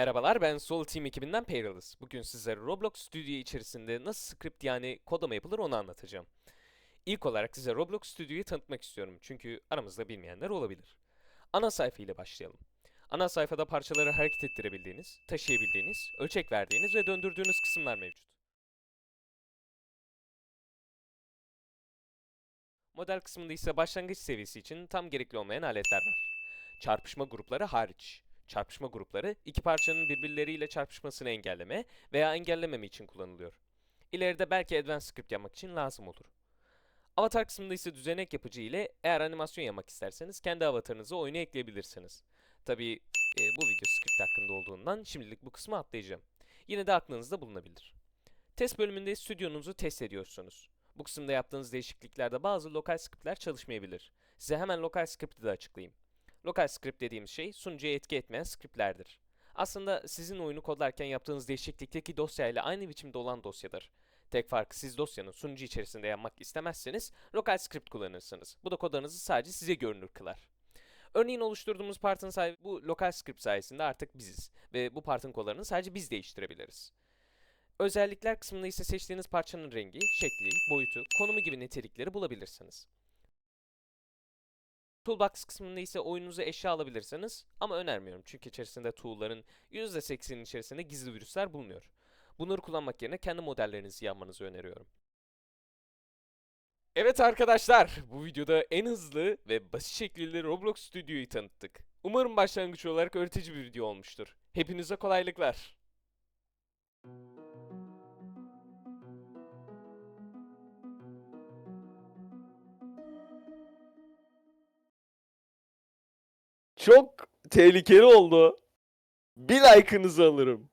Merhabalar ben Soul Team ekibinden Perilous. Bugün sizlere Roblox Studio içerisinde nasıl script yani kodlama yapılır onu anlatacağım. İlk olarak size Roblox Studio'yu tanıtmak istiyorum çünkü aramızda bilmeyenler olabilir. Ana sayfa ile başlayalım. Ana sayfada parçaları hareket ettirebildiğiniz, taşıyabildiğiniz, ölçek verdiğiniz ve döndürdüğünüz kısımlar mevcut. Model kısmında ise başlangıç seviyesi için tam gerekli olmayan aletler var. Çarpışma grupları hariç. Çarpışma grupları iki parçanın birbirleriyle çarpışmasını engelleme veya engellememe için kullanılıyor. İleride belki Advanced Script yapmak için lazım olur. Avatar kısmında ise düzenek yapıcı ile eğer animasyon yapmak isterseniz kendi avatarınızı oyuna ekleyebilirsiniz. Tabi bu video script hakkında olduğundan şimdilik bu kısmı atlayacağım. Yine de aklınızda bulunabilir. Test bölümünde stüdyonuzu test ediyorsunuz. Bu kısımda yaptığınız değişikliklerde bazı lokal scriptler çalışmayabilir. Size hemen lokal script'i de açıklayayım. Lokal script dediğimiz şey sunucuya etki etmeyen scriptlerdir. Aslında sizin oyunu kodlarken yaptığınız değişiklikteki dosyayla aynı biçimde olan dosyadır. Tek farkı siz dosyanın sunucu içerisinde yapmak istemezseniz lokal script kullanırsınız. Bu da kodlarınızı sadece size görünür kılar. Örneğin oluşturduğumuz partın sahibi bu lokal script sayesinde artık biziz ve bu partın kodlarını sadece biz değiştirebiliriz. Özellikler kısmında ise seçtiğiniz parçanın rengi, şekli, boyutu, konumu gibi nitelikleri bulabilirsiniz. Toolbox kısmında ise oyununuza eşya alabilirsiniz ama önermiyorum çünkü içerisinde tool'ların %80'in içerisinde gizli virüsler bulunuyor. Bunları kullanmak yerine kendi modellerinizi yapmanızı öneriyorum. Evet arkadaşlar, bu videoda en hızlı ve basit şekilde Roblox Studio'yu tanıttık. Umarım başlangıç olarak öğretici bir video olmuştur. Hepinize kolaylıklar. Çok tehlikeli oldu. Bir like'ınızı alırım.